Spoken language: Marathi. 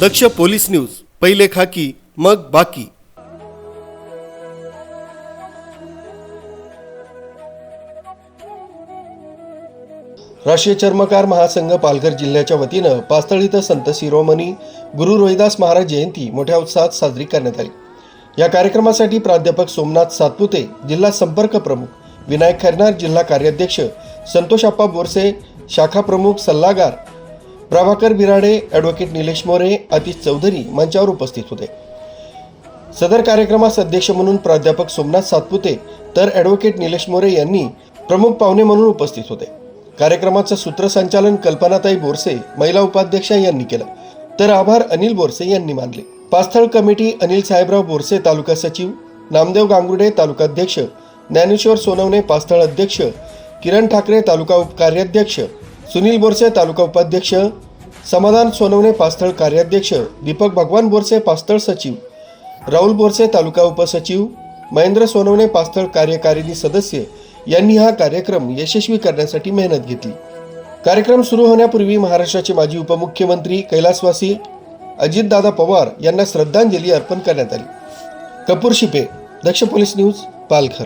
दक्ष पोलीस न्यूज पहिले खाकी मग बाकी. राष्ट्रीय चर्मकार महासंघ पालघर जिल्ह्याच्या वतीनं पास्तळ इथं संत शिरोमणी गुरु रोहिदास महाराज जयंती मोठ्या उत्साहात साजरी करण्यात आली. या कार्यक्रमासाठी प्राध्यापक सोमनाथ सातपुते जिल्हा संपर्क प्रमुख विनायक खैरनार जिल्हा कार्याध्यक्ष संतोष आप्पा बोरसे शाखा प्रमुख सल्लागार प्रभाकर बिराडे ॲडव्होकेट निलेश मोरे अतिश चौधरी मंचावर उपस्थित होते. सदर कार्यक्रमास अध्यक्ष म्हणून प्राध्यापक सोमनाथ सातपुते तर ॲडव्होकेट निलेश मोरे यांनी प्रमुख पाहुणे म्हणून उपस्थित होते. कार्यक्रमाचं सूत्रसंचालन कल्पनाताई बोरसे महिला उपाध्यक्षा यांनी केलं. तर आभार अनिल बोरसे यांनी मानले. पास्थळ कमिटी अनिल साहेबराव बोरसे तालुका सचिव नामदेव गांगुर्डे तालुकाध्यक्ष ज्ञानेश्वर सोनवणे पास्थळ अध्यक्ष किरण ठाकरे तालुका उपकार्याध्यक्ष सुनील बोरसे तालुका उपाध्यक्ष समाधान सोनवणे पास्थळ कार्याध्यक्ष दीपक भगवान बोरसे पास्थळ सचिव राहुल बोरसे तालुका उपसचिव महेंद्र सोनवणे पास्थळ कार्यकारिणी सदस्य यांनी हा कार्यक्रम यशस्वी करण्यासाठी मेहनत घेतली. कार्यक्रम सुरू होण्यापूर्वी महाराष्ट्राचे माजी उपमुख्यमंत्री कैलासवासी अजितदादा पवार यांना श्रद्धांजली अर्पण करण्यात आली. Kapoor Shipe Daksh police news Palghar.